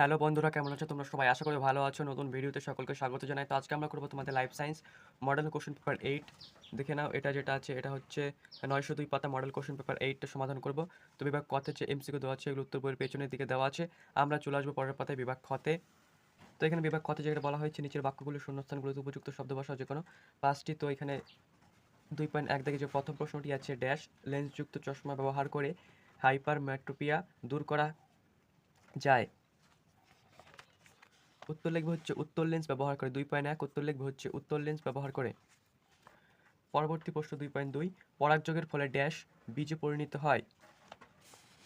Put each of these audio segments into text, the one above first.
Hello বন্ধুরা, কেমন আছো? তোমরা সবাই আশা করি ভালো আছো। নতুন ভিডিওতে সকলকে স্বাগত জানাই। তো আজকে আমরা করব তোমাদের life science model question paper eight দেখে নাও, এটা যেটা আছে, এটা হচ্ছে নয়শো দুই পাতা মডেল কোশ্চেন পেপার এইটটা সমাধান করব। তো বিভাগ কতে যে এমসিকিউ দেওয়া আছে, এগুলো উত্তর বইয়ের পেছনের দিকে দেওয়া আছে। আমরা চলে আসব পরের পাতায় বিভাগ খতে তো। এখানে বিভাগ খতে যেটা বলা হয়েছে, নিচের বাক্যগুলো, শূন্যস্থানগুলোতে উপযুক্ত শব্দ ভাষা যে কোনো। পাঁচটি, তো এখানে দুই পয়েন্ট এক দেখে যে প্রথম প্রশ্নটি আছে ড্যাশ লেন্সযুক্ত চশমা ব্যবহার করে হাইপার ম্যাট্রোপিয়া দূর করা যায়। উত্তর লিখবে হচ্ছে উত্তর লেন্স ব্যবহার করে দুই পয়েন্ট এক, উত্তর লিখবে হচ্ছে উত্তর লেন্স ব্যবহার করে। পরবর্তী প্রশ্ন দুই পয়েন্ট দুই, পরাগযোগের ফলে ড্যাশ বীজে পরিণত হয়।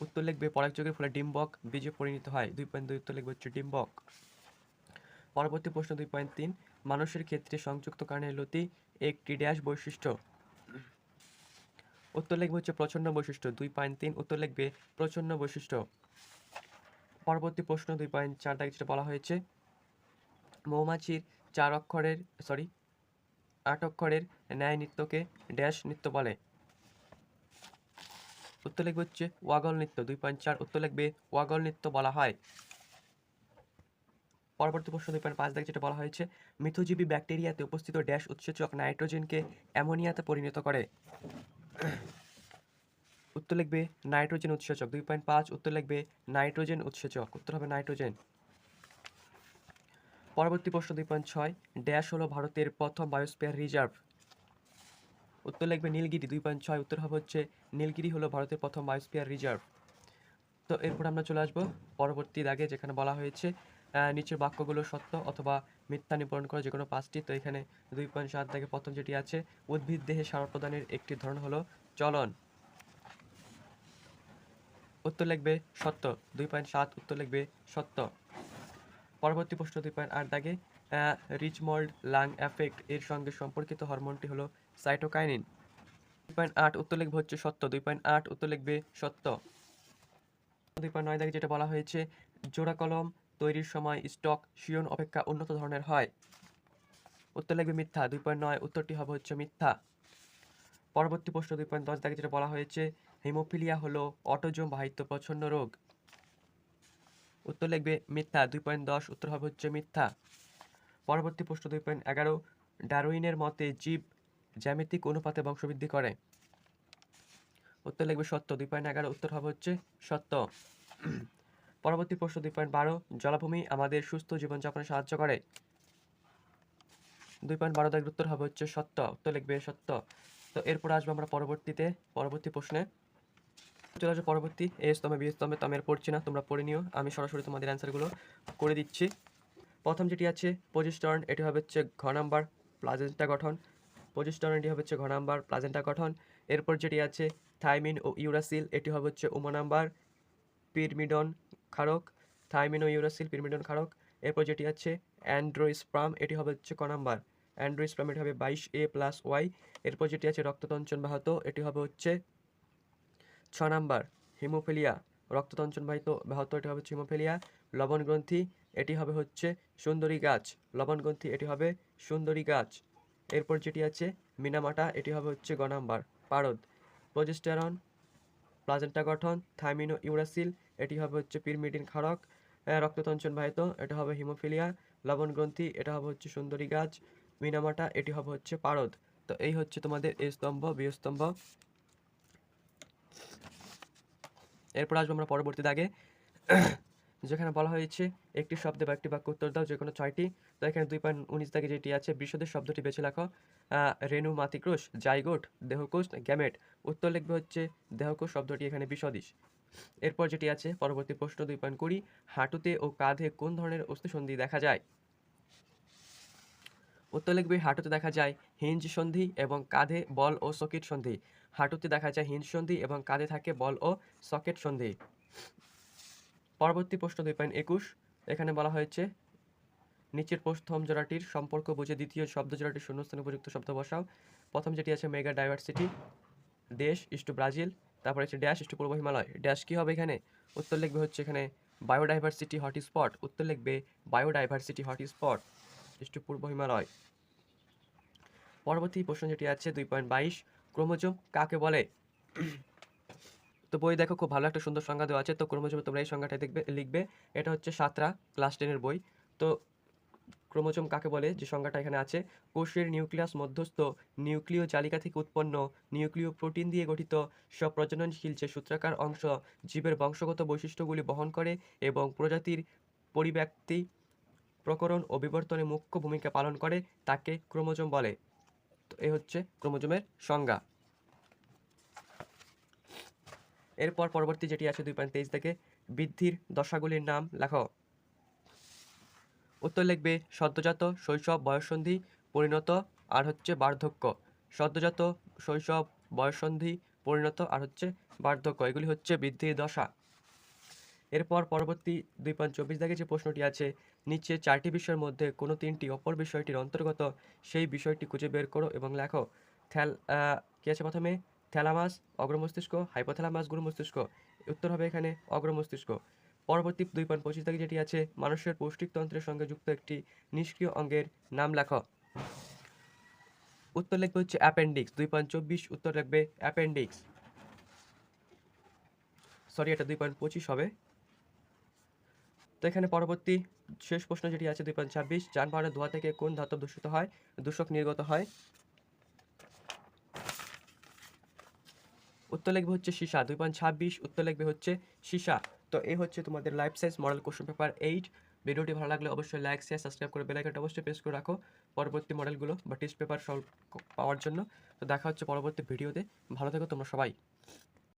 উত্তর লিখবে পরাগযোগের ফলে ডিম্বক বীজে পরিণত হয়। দুই পয়েন্ট দুই, উত্তর লিখবে হচ্ছে ডিম্বক। পরবর্তী প্রশ্ন দুই পয়েন্ট তিন, মানুষের ক্ষেত্রে সংযুক্ত কারণের লতি একটি ড্যাশ বৈশিষ্ট্য। উত্তর লিখবে হচ্ছে প্রচণ্ড বৈশিষ্ট্য, দুই পয়েন্ট তিন, উত্তর লিখবে প্রচণ্ড বৈশিষ্ট্য। পরবর্তী প্রশ্ন দুই পয়েন্ট চার যেটা বলা হয়েছে মৌমাছির চার অক্ষরের সরি আট অক্ষরের ন্যায় নৃত্যকে ড্যাশ নৃত্য বলে। উত্তর লিখবে হচ্ছে ওয়াগল নৃত্য, দুই পয়েন্ট চার। উত্তর লিখবে ওয়াগল নৃত্য বলা হয়। পরবর্তী প্রশ্ন দুই পয়েন্ট পাঁচ দাগে যেটা বলা হয়েছে, মিথজীবী ব্যাকটেরিয়াতে উপস্থিত ড্যাশ উৎসেচক নাইট্রোজেনকে অ্যামোনিয়াতে পরিণত করে। উত্তর লিখবে নাইট্রোজেন উৎসেচক, দুই পয়েন্ট পাঁচ। উত্তর লিখবে নাইট্রোজেন উৎসেচক, উত্তর হবে নাইট্রোজেন। পরবর্তী প্রশ্ন দুই পয়েন্ট ছয় ড্যাশ হলো ভারতের প্রথম বায়োস্পিয়ার রিজার্ভ উত্তর লিখবে নীলগিরি, দুই পয়েন্ট ছয়, উত্তর হবে হচ্ছে নীলগিরি হলো ভারতের প্রথম বায়োস্পিয়ার রিজার্ভ তো এরপর আমরা চলে আসব পরবর্তী দাগে, যেখানে বলা হয়েছে নিচের বাক্যগুলো সত্য অথবা মিথ্যা নিপূরণ করে যে কোনো পাঁচটি। তো এখানে দুই পয়েন্ট সাত দাগে প্রথম যেটি আছে, উদ্ভিদ দেহে সার প্রদানের একটি ধরন হলো চলন। উত্তর লিখবে সত্য, দুই পয়েন্ট সাত, উত্তর লিখবে সত্য। পরবর্তী প্রশ্ন দুই পয়েন্ট আট দাগে রিচমল্ড লাং এফেক্ট এর সঙ্গে সম্পর্কিত হরমোনটি হলো সাইটোকাইনিন দুই পয়েন্ট আট উত্তর লিখবে হচ্ছে সত্য, দুই পয়েন্ট আট উত্তর লিখবে সত্য। দুই পয়েন্ট নয় দাগে যেটা বলা হয়েছে, জোড়া কলম তৈরির সময় স্টক শিয়ন অপেক্ষা উন্নত ধরনের হয়। উত্তর লিখবে মিথ্যা, দুই পয়েন্ট নয় উত্তরটি হবে হচ্ছে মিথ্যা। পরবর্তী প্রশ্ন দুই পয়েন্ট দশ দাগে যেটা বলা হয়েছে, হিমোফিলিয়া হলো অটোজোম বাহিত্য প্রচ্ছন্ন রোগ। উত্তর লিখবে মিথ্যা, দুই পয়েন্ট দশ, উত্তর হবে হচ্ছে মিথ্যা। পরবর্তী প্রশ্ন দুই পয়েন্ট এগারো, ডারউইনের মতে জীব জ্যামিতিক অনুপাতে বংশবৃদ্ধি করে? উত্তর লিখবে সত্য, দুই পয়েন্ট এগারো, উত্তর হবে হচ্ছে সত্য। পরবর্তী প্রশ্ন দুই পয়েন্ট বারো, জলাভূমি আমাদের সুস্থ জীবনযাপনে সাহায্য করে? দুই পয়েন্ট বারো দাগের উত্তর হবে হচ্ছে সত্য, উত্তর লিখবে সত্য। তো এরপর আসব আমরা পরবর্তীতে, পরবর্তী প্রশ্নে। চলে আসব পরবর্তী। এ স্তম্ভে, বি স্তম্ভে তো আমি আর পড়ছি না, তোমরা পড়ে নিও। আমি সরাসরি তোমাদের অ্যান্সারগুলো করে দিচ্ছি। প্রথম যেটি আছে পঁচিশ পজিস্টর্ন এটি হবে হচ্ছে ঘ নাম্বার, প্লাজেন্টা গঠন। পজিস্টর্ন এটি হবে হচ্ছে ঘ নাম্বার, প্লাজেন্টা গঠন। এরপর যেটি আছে, থাইমিন ও ইউরাসিল, এটি হবে হচ্ছে উম নাম্বার, পিরমিডন ক্ষারক। থাইমিন ও ইউরাসিল, পিরমিডন ক্ষারক। এরপর যেটি আছে অ্যান্ড্রোস্প্রাম এটি হবে হচ্ছে ক নাম্বার। অ্যান্ড্রোস্প্রাম এটি হবে বাইশ এ প্লাস ওয়াই। এরপর যেটি আছে, রক্ততঞ্চন বাহত, এটি হবে হচ্ছে ছ নাম্বার হিমোফিলিয়া রক্ততঞ্চন বাহিত ব্যাহত এটি হবে হিমোফিলিয়া। লবণ গ্রন্থি এটি হবে হচ্ছে সুন্দরী গাছ। লবণ গ্রন্থি এটি হবে সুন্দরী গাছ। এরপর যেটি আছে মিনামাটা এটি হবে হচ্ছে গ নাম্বার পারদ। প্রজেস্টেরন প্লাজেন্টা গঠন থাইমিনো ইউরাসিল এটি হবে হচ্ছে পিরমিডিন আহ, রক্ততঞ্চন বাহিত এটা হবে হিমোফিলিয়া। লবণ গ্রন্থি এটা হবে হচ্ছে সুন্দরী গাছ। মিনামাটা এটি হবে হচ্ছে পারদ। তো এই হচ্ছে তোমাদের এ স্তম্ভ বি স্তম্ভ। এরপর আসব আমরা পরবর্তী দাগে। যেখানে বলা হয়েছে একটি শব্দে বা একটি বাক্য উত্তর দাও যে কোনো ছয়টি। তো এখানে দুই পয়েন্ট উনিশ দাগে যেটি আছে বিশদের শব্দটি বেছে লেখো। আহ, রেণু মাতিক্রোশ জাইগোট দেহকোষ গ্যামেট। উত্তর লিখবে হচ্ছে দেহকোষ শব্দটি এখানে বিশদিশ এরপর যেটি আছে পরবর্তী প্রশ্ন দুই পয়েন্ট কুড়ি হাঁটুতে ও কাঁধে কোন ধরনের অস্থিসন্ধি দেখা যায়? উত্তর লিখবে হাঁটুতে দেখা যায় হিঞ্জ সন্ধি এবং কাঁধে বল ও সকেট সন্ধি। হাঁটুতে দেখা যায় হিঞ্জ সন্ধি এবং কাঁধে থাকে বল ও সকেট সন্ধি। পরবর্তী প্রশ্ন দুই পয়েন্ট একুশ। এখানে বলা হয়েছে, নিচের প্রথম জোড়াটির সম্পর্ক বুঝে দ্বিতীয় শব্দ জোড়াটির শূন্যস্থানে উপযুক্ত শব্দ বসাও। প্রথম যেটি আছে মেগা ডাইভার্সিটি, দেশ ইস্টু ব্রাজিল, তারপরে হচ্ছে ড্যাশ ইস্টু পূর্ব হিমালয়। ড্যাশ কী হবে এখানে? উত্তর লিখবে হচ্ছে এখানে বায়োডাইভার্সিটি হটস্পট। উত্তর লিখবে বায়োডাইভার্সিটি হটস্পট। ইস্টু পূর্ব হিমালয়। পরবর্তী প্রশ্ন যেটি আছে, দুই পয়েন্ট বাইশ, ক্রোমোজোম কাকে বলে? তো বই দেখো, খুব ভালো একটা সুন্দর সংজ্ঞা দেওয়া আছে। তো ক্রোমোজোমে তোমরা এই সংজ্ঞাটা দেখবে, লিখবে। এটা হচ্ছে সাতরা, ক্লাস টেনের বই। তো ক্রোমোজোম কাকে বলে? যে সংজ্ঞাটা এখানে আছে, কোষের নিউক্লিয়াস মধ্যস্থ নিউক্লিয় জালিকা থেকে উৎপন্ন নিউক্লিয় প্রোটিন দিয়ে গঠিত সব প্রজননশীল যে সূত্রাকার অংশ, জীবের বংশগত বৈশিষ্ট্যগুলি বহন করে এবং প্রজাতির পরিব্যক্তি প্রকরণ ও বিবর্তনে মুখ্য ভূমিকা পালন করে তাকে ক্রোমোজোম বলে। তো এ হচ্ছে ক্রোমোজোমের সংজ্ঞা। এরপর পরবর্তী যেটি আছে দুই পয়েন্ট তেইশ থেকে, বৃদ্ধির দশাগুলির নাম লেখো। উত্তর লিখবে, সদ্যজাত শৈশব বয়ঃসন্ধি পরিণত আর হচ্ছে বার্ধক্য। সদ্যজাত শৈশব বয়ঃসন্ধি পরিণত আর হচ্ছে বার্ধক্য, এগুলি হচ্ছে বৃদ্ধির দশা। এরপর পরবর্তী দুই পয়েন্ট চব্বিশ দাগে যে প্রশ্নটি আছে নিচে চারটি বিষয়ের মধ্যে কোনো তিনটি, অপর বিষয়টির অন্তর্গত সেই বিষয়টি খুঁজে বের করো এবং লেখো, থ্যাল কি আছে প্রথমে? থ্যালামাস অগ্রমস্তিষ্ক হাইপোথ্যালামাস গুরু মস্তিষ্ক উত্তর হবে এখানে অগ্রমস্তিষ্ক পরবর্তী দুই পয়েন্ট পঁচিশ দাগে যেটি আছে, মানুষের পৌষ্টিকতন্ত্রের সঙ্গে যুক্ত একটি নিষ্ক্রিয় অঙ্গের নাম লেখো। উত্তর লিখবে হচ্ছে অ্যাপেন্ডিক্স দুই পয়েন্ট চব্বিশ উত্তর লিখবে অ্যাপেন্ডিক্স। সরি, এটা দুই পয়েন্ট পঁচিশ হবে। তো এখানে পরবর্তী শেষ প্রশ্ন যেটি আছে, দুই পয়েন্ট ছাব্বিশ যানবাহনের ধোঁয়া থেকে কোন ধাতব দূষিত হয়? দূষক নির্গত হয়। উত্তর লিখবে হচ্ছে সীসা, দুই পয়েন্ট ছাব্বিশ, উত্তর লিখবে হচ্ছে সীসা। তো এই হচ্ছে তোমাদের life science model question paper eight ভিডিওটি ভালো লাগলে অবশ্যই লাইক শেয়ার সাবস্ক্রাইব করে বেলাইকনটা অবশ্যই প্রেস করে রাখো পরবর্তী মডেলগুলো বা টেস্ট পেপার সলভ পাওয়ার জন্য। তো দেখা হচ্ছে পরবর্তী ভিডিওতে। ভালো থেকো তোমরা সবাই।